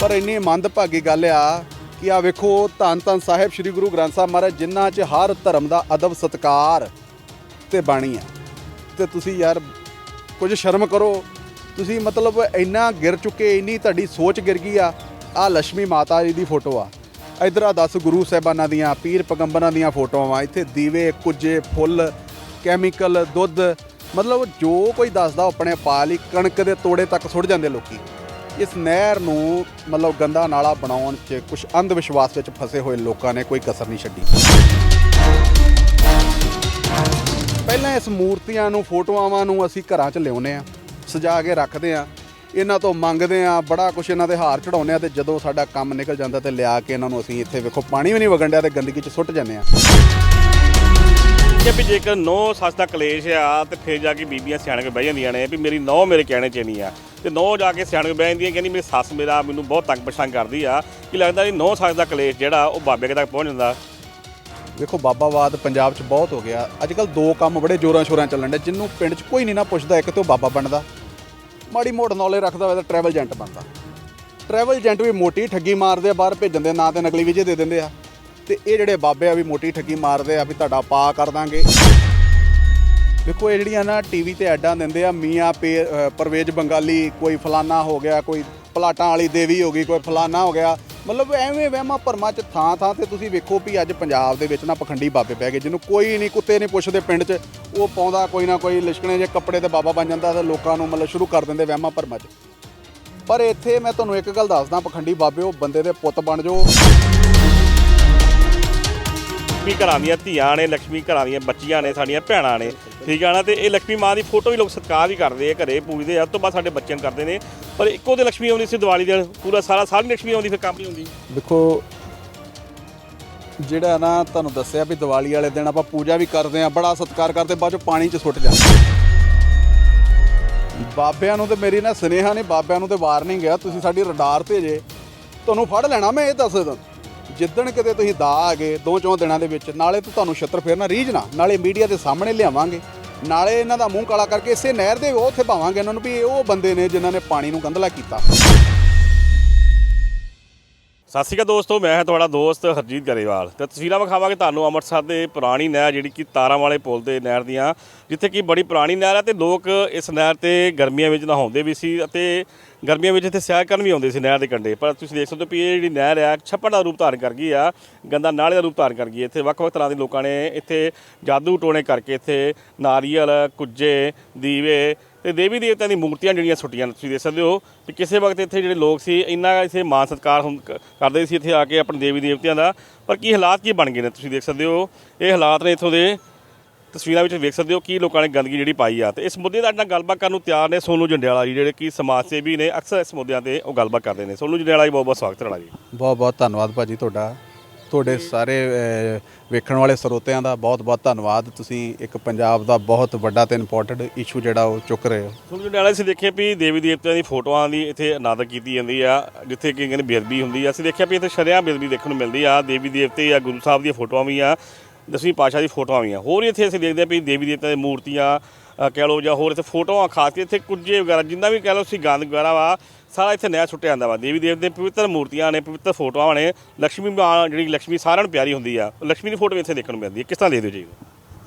ਪਰ ਇੰਨੀ ਮੰਦਭਾਗੀ ਗੱਲ ਆ ਕਿ ਆ ਵੇਖੋ, ਧੰਨ ਧੰਨ ਸਾਹਿਬ ਸ੍ਰੀ ਗੁਰੂ ਗ੍ਰੰਥ ਸਾਹਿਬ ਮਹਾਰਾਜ, ਜਿਨ੍ਹਾਂ 'ਚ ਹਰ ਧਰਮ ਦਾ ਅਦਬ ਸਤਕਾਰ ਤੇ ਬਾਣੀ ਆ। ਤੇ ਤੁਸੀਂ ਯਾਰ ਕੁਝ ਸ਼ਰਮ ਕਰੋ, ਤੁਸੀਂ ਮਤਲਬ ਇੰਨਾ ਗਿਰ ਚੁੱਕੇ, ਇੰਨੀ ਤੁਹਾਡੀ ਸੋਚ ਗਿਰ ਗਈ ਆ। ਆ ਲక్ష్ਮੀ ਮਾਤਾ ਜੀ ਦੀ ਫੋਟੋ ਆ। ਇਧਰ ਆ 10 ਗੁਰੂ ਸਾਹਿਬਾਨਾਂ ਦੀਆਂ, ਪੀਰ ਪਗੰਬਰਾਂ ਦੀਆਂ ਫੋਟੋਆਂ ਵਾ ਇੱਥੇ ਦੀਵੇ ਕੁਝੇ ਫੁੱਲ, ਕੈਮੀਕਲ, ਦੁੱਧ, ਮਤਲਬ ਜੋ ਕੋਈ ਦੱਸਦਾ ਉਹ ਆਪਣੇ ਪਾ ਲਈ ਕਣਕ ਦੇ ਤੋੜੇ ਤੱਕ ਸੁੱਟ ਜਾਂਦੇ ਲੋਕੀ। ਇਸ ਨਹਿਰ ਨੂੰ ਮਤਲਬ ਗੰਦਾ ਨਾਲਾ ਬਣਾਉਣ 'ਚ ਕੁਝ ਅੰਧ ਵਿਸ਼ਵਾਸ ਵਿੱਚ ਫਸੇ ਹੋਏ ਲੋਕਾਂ ਨੇ ਕੋਈ ਕਸਰ ਨਹੀਂ ਛੱਡੀ। ਪਹਿਲਾਂ ਇਸ ਮੂਰਤੀਆਂ ਨੂੰ ਫੋਟੋਆਂ ਨੂੰ ਅਸੀਂ ਘਰਾਂ 'ਚ ਲਿਆਉਨੇ ਆ ਸਜਾ ਕੇ ਰੱਖਦੇ ਆ ਇਹਨਾਂ ਤੋਂ ਮੰਗਦੇ ਆ ਬੜਾ ਕੁਝ ਇਹਨਾਂ ਦੇ ਹਾਰ ਚੜਾਉਂਦੇ ਆ ਤੇ ਜਦੋਂ ਸਾਡਾ ਕੰਮ ਨਿਕਲ ਜਾਂਦਾ ਤੇ ਲਿਆ ਕੇ ਇਹਨਾਂ ਨੂੰ ਅਸੀਂ ਇੱਥੇ ਵੇਖੋ, ਪਾਣੀ ਵੀ ਨਹੀਂ ਵਗਣ ਡਿਆ ਤੇ ਗੰਦਗੀ 'ਚ ਸੁੱਟ ਜਾਂਦੇ ਆ ਕਿ ਵੀ ਜੇਕਰ ਨੌ ਸੱਸ ਦਾ ਕਲੇਸ਼ ਆ, ਤੇ ਫਿਰ ਜਾ ਕੇ ਬੀਬੀਆਂ ਸਿਆਣ ਕੇ ਬਹਿ ਜਾਂਦੀਆਂ ਨੇ ਵੀ ਮੇਰੀ ਨੌ ਮੇਰੇ ਕਹਿਣੇ 'ਚ ਨਹੀਂ ਆ। ਤੇ ਨੌ ਜਾ ਕੇ ਸਿਆਣ ਕੇ ਬਹਿ ਜਾਂਦੀਆਂ, ਕਹਿੰਦੀ ਮੇਰੀ ਸੱਸ ਮੇਰਾ ਮੈਨੂੰ ਬਹੁਤ ਤੰਗ ਪਰੇਸ਼ਾਨ ਕਰਦੀ ਆ। ਕਿ ਲੱਗਦਾ ਨਹੀਂ ਨੌ ਸੱਸ ਦਾ ਕਲੇਸ਼ ਜਿਹੜਾ, ਉਹ ਬਾਬੇ ਕੇ ਤੱਕ ਪਹੁੰਚ ਜਾਂਦਾ? ਵੇਖੋ ਬਾਬਾਵਾਦ ਪੰਜਾਬ 'ਚ ਬਹੁਤ ਹੋ ਗਿਆ। ਅੱਜ ਕੱਲ ਦੋ ਕੰਮ ਬੜੇ ਜ਼ੋਰਾਂ ਸ਼ੋਰਾਂ ਚੱਲਣ ਡੇ ਜਿੰਨੂੰ ਪਿੰਡ 'ਚ ਕੋਈ ਨਹੀਂ ਨਾ ਪੁੱਛਦਾ, ਇੱਕ ਤੇ ਉਹ ਬਾਬਾ ਬਣਦਾ। ਮਾੜੀ ਮੋੜ ਨੌਲੇ ਰੱਖਦਾ ਹੋਇਆ ਤਾਂ ਟਰੈਵਲ ਏਜੰਟ ਬਣਦਾ। ਟਰੈਵਲ ਏਜੰਟ ਵੀ ਮੋਟੀ ਠੱਗੀ ਮਾਰਦੇ ਆ, ਬਾਹਰ ਭੇਜਣ ਦੇ ਨਾਂ ਤੇ ਨਕਲੀ ਵੀਜ਼ੇ ਦੇ ਦਿੰਦੇ ਆ। ਤੇ ਇਹ ਜਿਹੜੇ ਬਾਬੇ ਆ ਵੀ ਮੋਟੀ ਠੱਗੀ ਮਾਰਦੇ ਆ ਵੀ ਤੁਹਾਡਾ ਪਾ ਕਰ ਦਾਂਗੇ। ਦੇਖੋ ਇਹ ਜਿਹੜੀਆਂ ਨਾ ਟੀਵੀ ਤੇ ਐਡਾਂ ਦਿੰਦੇ ਆ, ਮੀਆਂ, ਪੇ- ਪਰਵੇਜ਼ ਬੰਗਾਲੀ, ਕੋਈ ਫਲਾਨਾ ਹੋ ਗਿਆ, ਕੋਈ ਪਲਾਟਾਂ ਵਾਲੀ ਦੇਵੀ ਹੋ ਗਈ, ਕੋਈ ਫਲਾਨਾ ਹੋ ਗਿਆ। ਮਤਲਬ ਐਵੇਂ ਵਹਿਮਾਂ ਭਰਮਾਂ ਚ ਥਾਂ ਥਾਂ ਤੇ ਤੁਸੀਂ ਵੇਖੋ ਵੀ ਅੱਜ ਪੰਜਾਬ ਦੇ ਵਿੱਚ ਨਾ ਪਖੰਡੀ ਬਾਬੇ ਪੈ ਗਏ, ਜਿਹਨੂੰ ਕੋਈ ਨਹੀਂ, ਕੁੱਤੇ ਨਹੀਂ ਪੁੱਛਦੇ ਪਿੰਡ 'ਚ। ਉਹ ਪਾਉਂਦਾ ਕੋਈ ਨਾ ਕੋਈ ਲਿਸ਼ਕਣੇ ਜੇ ਕੱਪੜੇ ਤੇ ਬਾਬਾ ਬਣ ਜਾਂਦਾ ਤਾਂ ਲੋਕਾਂ ਨੂੰ ਮਤਲਬ ਸ਼ੁਰੂ ਕਰ ਦਿੰਦੇ ਵਹਿਮਾਂ ਭਰਮਾਂ 'ਚ। ਪਰ ਇੱਥੇ ਮੈਂ ਤੁਹਾਨੂੰ ਇੱਕ ਗੱਲ ਦੱਸਦਾ, ਪਖੰਡੀ ਬਾਬੇ, ਉਹ ਬੰਦੇ ਦੇ ਪੁੱਤ ਬਣ ਜਾਓ। ਲక్ష్ਮੀ ਘਰਾਂ ਦੀਆਂ ਧੀਆਂ ਨੇ ਲక్ష్ਮੀ ਘਰਾਂ ਦੀਆਂ ਬੱਚੀਆਂ ਨੇ, ਸਾਡੀਆਂ ਭੈਣਾਂ ਨੇ। ਠੀਕ ਹੈ ਨਾ? ਤੇ ਇਹ ਲక్ష్ਮੀ ਮਾਂ ਦੀ ਫੋਟੋ ਵੀ ਲੋਕ ਸਤਿਕਾਰ ਵੀ ਕਰਦੇ ਆ ਘਰੇ ਪੂਜਦੇ ਆ ਉਸ ਤੋਂ ਬਾਅਦ ਸਾਡੇ ਬੱਚਿਆਂ ਕਰਦੇ ਨੇ। ਪਰ ਇੱਕੋ ਤੇ ਲక్ష్ਮੀ ਆਉਂਦੀ ਸੀ ਦੀਵਾਲੀ ਦੇ ਪੂਰਾ ਸਾਰਾ ਸਾਲ ਲక్ష్ਮੀ ਆਉਂਦੀ, ਫਿਰ ਕੰਮ ਨਹੀਂ ਆਉਂਦੀ। ਦੇਖੋ, ਜਿਹੜਾ ਨਾ ਤੁਹਾਨੂੰ ਦੱਸਿਆ ਵੀ ਦੀਵਾਲੀ ਵਾਲੇ ਦਿਨ ਆਪਾਂ ਪੂਜਾ ਵੀ ਕਰਦੇ ਆ, ਬੜਾ ਸਤਿਕਾਰ ਕਰਦੇ, ਬਾਅਦ ਚੋਂ ਪਾਣੀ 'ਚ ਸੁੱਟ ਜਾਂਦੇ ਬਾਬਿਆਂ ਨੂੰ ਤੇ ਮੇਰੀ ਨਾ ਸੁਨੇਹਾ ਨਹੀਂ, ਬਾਬਿਆਂ ਨੂੰ ਤੇ ਵਾਰਨਿੰਗ ਆ, ਤੁਸੀਂ ਸਾਡੀ ਰਡਾਰ ਭੇਜੇ। ਤੁਹਾਨੂੰ ਫੜ ਲੈਣਾ ਮੈਂ, ਇਹ ਦੱਸ ਦਿੰਦਾ ਜਿੱਦਣ ਕਿਤੇ ਤੁਸੀਂ ਦਾ ਆ ਗਏ ਦੋ ਚੌਂ ਦਿਨਾਂ ਦੇ ਵਿੱਚ, ਨਾਲੇ ਤਾਂ ਤੁਹਾਨੂੰ ਛੱਤਰ ਫੇਰਨਾ ਰੀਝਣਾ ਨਾਲੇ ਮੀਡੀਆ ਦੇ ਸਾਹਮਣੇ ਲਿਆਵਾਂਗੇ। ਨਾਲੇ ਇਹਨਾਂ ਦਾ ਮੂੰਹ ਕਾਲਾ ਕਰਕੇ ਇਸੇ ਨਹਿਰ ਦੇ ਉਹ ਉੱਥੇ ਪਾਵਾਂਗੇ ਇਹਨਾਂ ਨੂੰ ਵੀ ਇਹ ਉਹ ਬੰਦੇ ਨੇ ਜਿਨ੍ਹਾਂ ਨੇ ਪਾਣੀ ਨੂੰ ਗੰਧਲਾ ਕੀਤਾ। ਸਤਿ ਸ਼੍ਰੀ ਅਕਾਲ ਦੋਸਤੋ, ਮੈਂ ਹਾਂ ਤੁਹਾਡਾ ਦੋਸਤ ਹਰਜੀਤ ਗਰੇਵਾਲ ਤੇ ਤਸਵੀਰਾਂ ਵਿਖਾਵਾਂਗੇ ਤੁਹਾਨੂੰ ਅੰਮ੍ਰਿਤਸਰ ਦੇ ਪੁਰਾਣੀ ਨਹਿਰ ਜਿਹੜੀ ਕਿ ਤਾਰਾਂ ਵਾਲੇ ਪੁਲ ਦੇ ਨਹਿਰ ਦੀਆਂ, ਜਿੱਥੇ ਕਿ ਬੜੀ ਪੁਰਾਣੀ ਨਹਿਰ ਹੈ ਤੇ ਲੋਕ ਇਸ ਨਹਿਰ ਤੇ ਗਰਮੀਆਂ ਵਿੱਚ ਨਹਾਉਂਦੇ ਵੀ ਸੀ ਅਤੇ ਗਰਮੀਆਂ ਵਿੱਚ ਇੱਥੇ ਸੈਰ ਕਰਨ ਵੀ ਆਉਂਦੇ ਸੀ ਨਹਿਰ ਦੇ ਕੰਢੇ ਪਰ ਤੁਸੀਂ ਦੇਖ ਸਕਦੇ ਹੋ ਵੀ ਇਹ ਜਿਹੜੀ ਨਹਿਰ ਆ ਛੱਪੜ ਦਾ ਰੂਪ ਧਾਰਨ ਕਰ ਗਈ ਆ, ਗੰਦਾ ਨਾਲੇ ਦਾ ਰੂਪ ਧਾਰਨ ਕਰ ਗਈ ਹੈ। ਇੱਥੇ ਵੱਖ-ਵੱਖ ਤਰ੍ਹਾਂ ਦੇ ਲੋਕਾਂ ਨੇ ਇੱਥੇ ਜਾਦੂ ਟੋਣੇ ਕਰਕੇ ਇੱਥੇ ਨਾਰੀਅਲ, ਕੁੱਜੇ, ਦੀਵੇ ਤੇ ਦੇਵੀ ਦੇਵਤਿਆਂ ਦੀ ਮੂਰਤੀਆਂ ਜਿਹੜੀਆਂ ਸੁੱਟੀਆਂ, ਤੁਸੀਂ ਦੇਖ ਸਕਦੇ ਹੋ ਕਿ ਕਿਸੇ ਵਕਤ ਇੱਥੇ ਜਿਹੜੇ ਲੋਕ ਸੀ, ਇੰਨਾ ਇੱਥੇ ਮਾਨ ਸਤਿਕਾਰ ਹੁੰ- ਕਰਦੇ ਸੀ ਇੱਥੇ ਆ ਕੇ ਆਪਣੇ ਦੇਵੀ ਦੇਵਤਿਆਂ ਦਾ। ਪਰ ਕੀ ਹਾਲਾਤ ਕੀ ਬਣ ਗਏ ਨੇ, ਤੁਸੀਂ ਦੇਖ ਸਕਦੇ ਹੋ? ਇਹ ਹਾਲਾਤ ਨੇ ਇੱਥੋਂ ਦੇ ਤਸਵੀਰਾਂ ਵਿੱਚ ਵੇਖ ਸਕਦੇ ਹੋ ਕੀ ਲੋਕਾਂ ਨੇ ਗੰਦਗੀ ਜਿਹੜੀ ਪਾਈ ਆ। ਤੇ ਇਸ ਮੁੱਦੇ ਦਾ ਨਾਲ ਗੱਲਬਾਤ ਕਰਨ ਨੂੰ ਤਿਆਰ ਨੇ ਸੋਨੂ ਜੰਡਿਆਲਾ ਜੀ, ਜਿਹੜੇ ਕਿ ਸਮਾਜ ਸੇਵੀ ਨੇ। ਅਕਸਰ ਇਸ ਮੁੱਦਿਆਂ ਤੇ ਉਹ ਗੱਲਬਾਤ ਕਰਦੇ ਨੇ। ਸੋਨੂ ਜੰਡਿਆਲਾ ਜੀ ਬਹੁਤ ਬਹੁਤ ਸਵਾਗਤ ਹੈ ਜੀ। ਬਹੁਤ ਬਹੁਤ ਧੰਨਵਾਦ ਭਾਜੀ ਤੁਹਾਡਾ। ਤੁਹਾਡੇ ਸਾਰੇ ਵੇਖਣ ਵਾਲੇ ਸਰੋਤਿਆਂ ਦਾ ਬਹੁਤ ਬਹੁਤ ਧੰਨਵਾਦ। ਤੁਸੀਂ ਇੱਕ ਪੰਜਾਬ ਦਾ ਬਹੁਤ ਵੱਡਾ ਤੇ ਇੰਪੋਰਟੈਂਟ ਇਸ਼ੂ ਜਿਹੜਾ ਉਹ ਚੁੱਕ ਰਹੇ ਹੋ। ਸੋਨੂ ਜੰਡਿਆਲਾ ਅਸੀਂ ਦੇਖਿਆ ਵੀ ਦੇਵੀ ਦੇਵਤਿਆਂ ਦੀ ਫੋਟੋਆਂ ਦੀ ਇੱਥੇ ਅਨਾਦਰ ਕੀਤੀ ਜਾਂਦੀ ਆ, ਜਿੱਥੇ ਕਿ ਕਹਿੰਦੇ ਬੇਅਦਬੀ ਹੁੰਦੀ ਆ। ਅਸੀਂ ਦੇਖਿਆ ਵੀ ਇੱਥੇ ਸ਼ਰਿਆਂ ਬੇਅਦਬੀ ਦੇਖਣ ਨੂੰ ਮਿਲਦੀ ਆ। ਦੇਵੀ ਦੇਵਤੇ ਆ ਗੁਰੂ ਸਾਹਿਬ ਦੀਆਂ ਫੋਟੋਆਂ ਵੀ ਆ, ਦਸਵੀਂ ਪਾਤਸ਼ਾਹ ਦੀ ਫੋਟੋਆਂ ਵੀ ਆ। ਹੋਰ ਵੀ ਇੱਥੇ ਅਸੀਂ ਦੇਖਦੇ ਆ ਵੀ ਦੇਵੀ ਦੇਵਤਿਆਂ ਦੀ ਮੂਰਤੀਆਂ ਕਹਿ ਲਓ ਜਾਂ ਹੋਰ ਇੱਥੇ ਫੋਟੋਆਂ ਖਾਸ ਕੇ ਇੱਥੇ ਕੁੱਜੇ ਵਗੈਰਾ, ਜਿੰਨਾ ਵੀ ਕਹਿ ਲਓ ਅਸੀਂ ਗੰਦ ਵਗੈਰਾ ਵਾ ਸਾਰਾ ਇੱਥੇ ਨਹਿਰ ਸੁੱਟਿਆ ਜਾਂਦਾ ਵਾ। ਦੇਵੀ ਦੇਵ ਦੇ ਪਵਿੱਤਰ ਮੂਰਤੀਆਂ ਨੇ, ਪਵਿੱਤਰ ਫੋਟੋਆਂ ਨੇ ਲక్ష్ਮੀ ਮਾਂ ਜਿਹੜੀ ਲక్ష్ਮੀ ਸਾਰਿਆਂ ਨੂੰ ਪਿਆਰੀ ਹੁੰਦੀ ਆ। ਉਹ ਲక్ష్ਮੀ ਦੀ ਫੋਟੋ ਇੱਥੇ ਦੇਖਣ ਨੂੰ ਮਿਲਦੀ ਹੈ ਕਿਸ ਤਰ੍ਹਾਂ ਦੇ ਦਿਓ ਜੀ?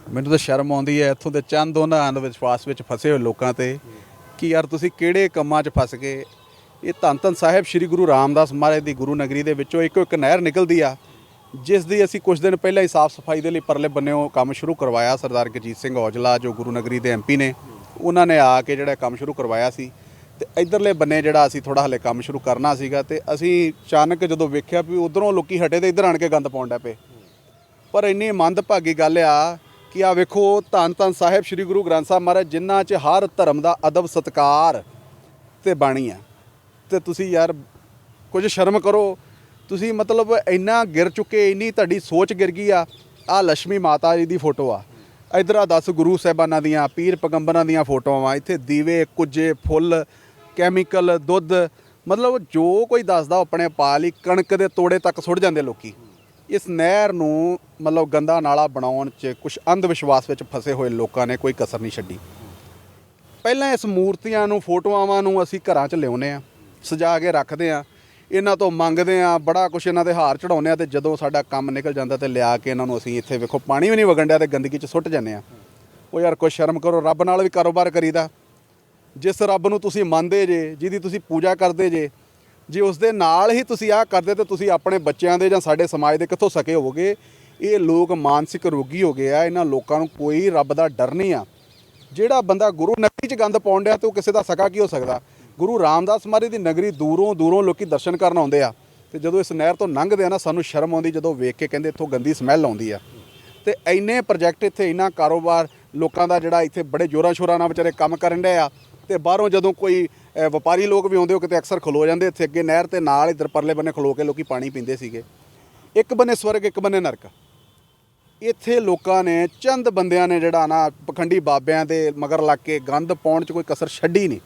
ਮੈਨੂੰ ਤਾਂ ਸ਼ਰਮ ਆਉਂਦੀ ਹੈ, ਇੱਥੋਂ ਦੇ ਚੰਦ ਉਹਨਾਂ ਅੰਧ ਵਿਸ਼ਵਾਸ ਵਿੱਚ ਫਸੇ ਹੋਏ ਲੋਕਾਂ ਤੇ, ਕਿ ਯਾਰ ਤੁਸੀਂ ਕਿਹੜੇ ਕੰਮਾਂ 'ਚ ਫਸ ਗਏ? ਇਹ ਧੰਨ ਧੰਨ ਸਾਹਿਬ ਸ੍ਰੀ ਗੁਰੂ ਰਾਮਦਾਸ ਮਹਾਰਾਜ ਦੀ ਗੁਰੂ ਨਗਰੀ ਦੇ ਵਿੱਚੋਂ ਇੱਕੋ ਇੱਕ ਨਹਿਰ ਨਿਕਲਦੀ ਆ, ਜਿਸ ਦੀ ਅਸੀਂ ਕੁਝ ਦਿਨ ਪਹਿਲਾਂ ਹੀ ਸਾਫ਼ ਸਫ਼ਾਈ ਦੇ ਲਈ ਪਰਲੇ ਬੰਨਿਓ ਕੰਮ ਸ਼ੁਰੂ ਕਰਵਾਇਆ। ਸਰਦਾਰ ਗਜੀਤ ਸਿੰਘ ਔਜਲਾ, ਜੋ ਗੁਰੂ ਨਗਰੀ ਦੇ ਐਮਪੀ ਨੇ, ਉਹਨਾਂ ਨੇ ਆ ਕੇ ਜਿਹੜਾ ਕੰਮ ਸ਼ੁਰੂ ਕਰਵਾਇਆ ਸੀ। ਤੇ ਇਧਰਲੇ ਬੰਨੇ ਜਿਹੜਾ ਅਸੀਂ ਥੋੜਾ ਹਲੇ ਕੰਮ ਸ਼ੁਰੂ ਕਰਨਾ ਸੀਗਾ ਤੇ ਅਸੀਂ ਅਚਾਨਕ ਜਦੋਂ ਵੇਖਿਆ ਵੀ ਉਧਰੋਂ ਲੋਕੀ ਹਟੇ ਤੇ ਇੱਧਰ ਆਣ ਕੇ ਗੰਦ ਪਾਉਣ ਡੈ ਪਏ। ਪਰ ਇੰਨੀ ਮੰਦਭਾਗੀ ਗੱਲ ਆ ਕਿ ਆ ਵੇਖੋ, ਧੰਨ ਧੰਨ ਸਾਹਿਬ ਸ੍ਰੀ ਗੁਰੂ ਗ੍ਰੰਥ ਸਾਹਿਬ ਮਹਾਰਾਜ, ਜਿਨ੍ਹਾਂ 'ਚ ਹਰ ਧਰਮ ਦਾ ਅਦਬ ਸਤਕਾਰ ਤੇ ਬਾਣੀ ਆ। ਤੇ ਤੁਸੀਂ ਯਾਰ ਕੁਝ ਸ਼ਰਮ ਕਰੋ, ਤੁਸੀਂ ਮਤਲਬ ਇੰਨਾ ਗਿਰ ਚੁੱਕੇ, ਇੰਨੀ ਤੁਹਾਡੀ ਸੋਚ ਗਿਰ ਗਈ ਆ। ਆ ਲక్ష్ਮੀ ਮਾਤਾ ਜੀ ਦੀ ਫੋਟੋ ਆ। ਇਧਰ ਆ 10 ਗੁਰੂ ਸਾਹਿਬਾਨਾਂ ਦੀਆਂ, ਪੀਰ ਪਗੰਬਰਾਂ ਦੀਆਂ ਫੋਟੋਆਂ ਵਾ। ਇੱਥੇ ਦੀਵੇ ਕੁਝੇ ਫੁੱਲ ਕੈਮੀਕਲ ਦੁੱਧ, ਮਤਲਬ ਜੋ ਕੋਈ ਦੱਸਦਾ ਉਹ ਆਪਣੇ ਪਾ ਲਈ, ਕਣਕ ਦੇ ਤੋੜੇ ਤੱਕ ਸੁੱਟ ਜਾਂਦੇ ਲੋਕੀ। ਇਸ ਨਹਿਰ ਨੂੰ ਮਤਲਬ ਗੰਦਾ ਨਾਲਾ ਬਣਾਉਣ 'ਚ ਕੁਝ ਅੰਧ ਵਿਸ਼ਵਾਸ ਵਿੱਚ ਫਸੇ ਹੋਏ ਲੋਕਾਂ ਨੇ ਕੋਈ ਕਸਰ ਨਹੀਂ ਛੱਡੀ। ਪਹਿਲਾਂ ਇਸ ਮੂਰਤੀਆਂ ਨੂੰ, ਫੋਟੋਆਂ ਨੂੰ ਅਸੀਂ ਘਰਾਂ 'ਚ ਲਿਆਉਨੇ ਆ ਸਜਾ ਕੇ ਰੱਖਦੇ ਆ ਇਹਨਾਂ ਤੋਂ ਮੰਗਦੇ ਆ ਬੜਾ ਕੁਛ ਇਹਨਾਂ ਦੇ ਹਾਰ ਚੜਾਉਂਦੇ ਆ ਤੇ ਜਦੋਂ ਸਾਡਾ ਕੰਮ ਨਿਕਲ ਜਾਂਦਾ ਤੇ ਲਿਆ ਕੇ ਇਹਨਾਂ ਨੂੰ ਅਸੀਂ ਇੱਥੇ ਵੇਖੋ, ਪਾਣੀ ਵੀ ਨਹੀਂ ਵਗਣ ਡਿਆ ਤੇ ਗੰਦਗੀ 'ਚ ਸੁੱਟ ਜਾਂਦੇ ਆ ਉਹ ਯਾਰ ਕੋਈ ਸ਼ਰਮ ਕਰੋ, ਰੱਬ ਨਾਲ ਵੀ ਕਾਰੋਬਾਰ ਕਰੀਦਾ। ਜਿਸ ਰੱਬ ਨੂੰ ਤੁਸੀਂ ਮੰਨਦੇ ਜੇ, ਜਿਹਦੀ ਤੁਸੀਂ ਪੂਜਾ ਕਰਦੇ ਜੇ ਜੇ ਉਸ ਦੇ ਨਾਲ ਹੀ ਤੁਸੀਂ ਆਹ ਕਰਦੇ ਤੇ ਤੁਸੀਂ ਆਪਣੇ ਬੱਚਿਆਂ ਦੇ ਜਾਂ ਸਾਡੇ ਸਮਾਜ ਦੇ ਕਿੱਥੋਂ ਸਕੇ ਹੋਵੋਗੇ? ਇਹ ਲੋਕ ਮਾਨਸਿਕ ਰੋਗੀ ਹੋ ਗਏ ਆ, ਇਹਨਾਂ ਲੋਕਾਂ ਨੂੰ ਕੋਈ ਰੱਬ ਦਾ ਡਰ ਨਹੀਂ ਆ। ਜਿਹੜਾ ਬੰਦਾ ਗੁਰੂ ਨਗਰੀ 'ਚ ਗੰਦ ਪਾਉਣ ਡਿਆ ਤੇ ਉਹ ਕਿਸੇ ਦਾ ਸਕਾ ਕੀ ਹੋ ਸਕਦਾ? ਗੁਰੂ ਰਾਮਦਾਸ ਮਹਾਰਾਜ ਦੀ ਨਗਰੀ ਦੂਰੋਂ ਦੂਰੋਂ ਲੋਕੀ ਦਰਸ਼ਨ ਕਰਨ ਆਉਂਦੇ ਆ। ਤੇ ਜਦੋਂ ਇਸ ਨਹਿਰ ਤੋਂ ਲੰਘਦੇ ਆ ਨਾ, ਸਾਨੂੰ ਸ਼ਰਮ ਆਉਂਦੀ ਜਦੋਂ ਵੇਖ ਕੇ ਕਹਿੰਦੇ ਇੱਥੋਂ ਗੰਦੀ ਸਮੈਲ ਆਉਂਦੀ ਆ। ਤੇ ਇੰਨੇ ਪ੍ਰੋਜੈਕਟ ਇੱਥੇ, ਇੰਨਾ ਕਾਰੋਬਾਰ ਲੋਕਾਂ ਦਾ ਜਿਹੜਾ ਇੱਥੇ ਬੜੇ ਜੋਰਾਂ ਸ਼ੋਰਾਂ ਨਾਲ ਵਿਚਾਰੇ ਕੰਮ ਕਰਨ ਡਏ ਆ। ਤੇ ਬਾਹਰੋਂ ਜਦੋਂ ਕੋਈ ਵਪਾਰੀ ਲੋਕ ਵੀ ਆਉਂਦੇ ਹੋ ਕਿਤੇ ਅਕਸਰ ਖਲੋ ਜਾਂਦੇ, ਇੱਥੇ ਅੱਗੇ ਨਹਿਰ ਤੇ ਨਾਲ ਇਧਰ ਪਰਲੇ ਬੰਨੇ ਖਲੋ ਕੇ ਲੋਕੀ ਪਾਣੀ ਪੀਂਦੇ ਸੀਗੇ। ਇੱਕ ਬੰਨੇ ਸਵਰਗ, ਇੱਕ ਬੰਨੇ ਨਰਕ। ਇੱਥੇ ਲੋਕਾਂ ਨੇ, ਚੰਦ ਬੰਦਿਆਂ ਨੇ ਜਿਹੜਾ ਨਾ, ਪਖੰਡੀ ਬਾਬਿਆਂ ਦੇ ਮਗਰ ਲੱਗ ਕੇ ਗੰਦ ਪਾਉਣ 'ਚ ਕੋਈ ਕਸਰ ਛੱਡੀ ਨਹੀਂ।